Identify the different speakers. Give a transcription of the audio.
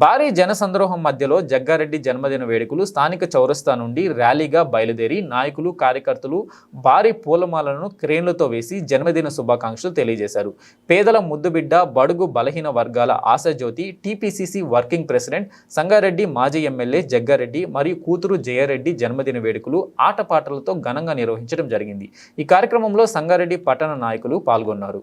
Speaker 1: భారీ జనసంద్రోహం మధ్యలో జగ్గారెడ్డి జన్మదిన వేడుకలు స్థానిక చౌరస్తా నుండి ర్యాలీగా బయలుదేరి నాయకులు కార్యకర్తలు భారీ పూలమాలను క్రేన్లతో వేసి జన్మదిన శుభాకాంక్షలు తెలియజేశారు. పేదల ముద్దుబిడ్డ బడుగు బలహీన వర్గాల ఆశాజ్యోతి టీపీసీసీ వర్కింగ్ ప్రెసిడెంట్ సంగారెడ్డి మాజీ ఎమ్మెల్యే జగ్గారెడ్డి మరియు కూతురు జయారెడ్డి జన్మదిన వేడుకలు ఆటపాటలతో ఘనంగా నిర్వహించడం జరిగింది. ఈ కార్యక్రమంలో సంగారెడ్డి పట్టణ నాయకులు పాల్గొన్నారు.